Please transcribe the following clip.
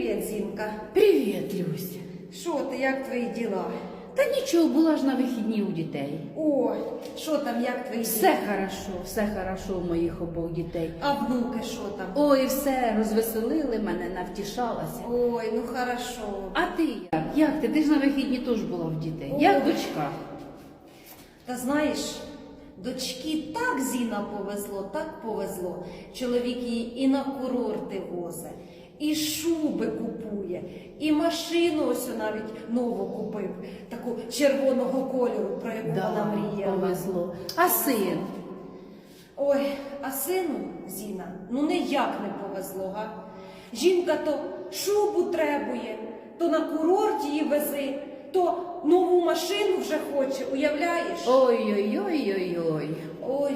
Привіт, Зінка. Привіт, Люся. Що ти, як твої діла? Та нічого, була ж на вихідні у дітей. О, що там, як твої Все хорошо, все хорошо у моїх обох дітей. А внуки що там? Ой, все, розвеселили мене, навтішалася. Ой, ну хорошо. А ти як? Як ти? Ти ж на вихідні теж була в дітей. Як дочка? Та знаєш, дочки так Зіна повезло, так повезло. Чоловік її і на курорти возить, і шуби купує, і машину ось навіть нову купив, таку червоного кольору, про яку вона мріяла. повезло. А син? Ой, а сину Зіна, ну ніяк не повезло, га? Жінка то шубу требує, то на курорт її вези, то нову машину вже хоче, уявляєш? Ой-ой-ой-ой-ой. Ой-ой-ой-ой-ой.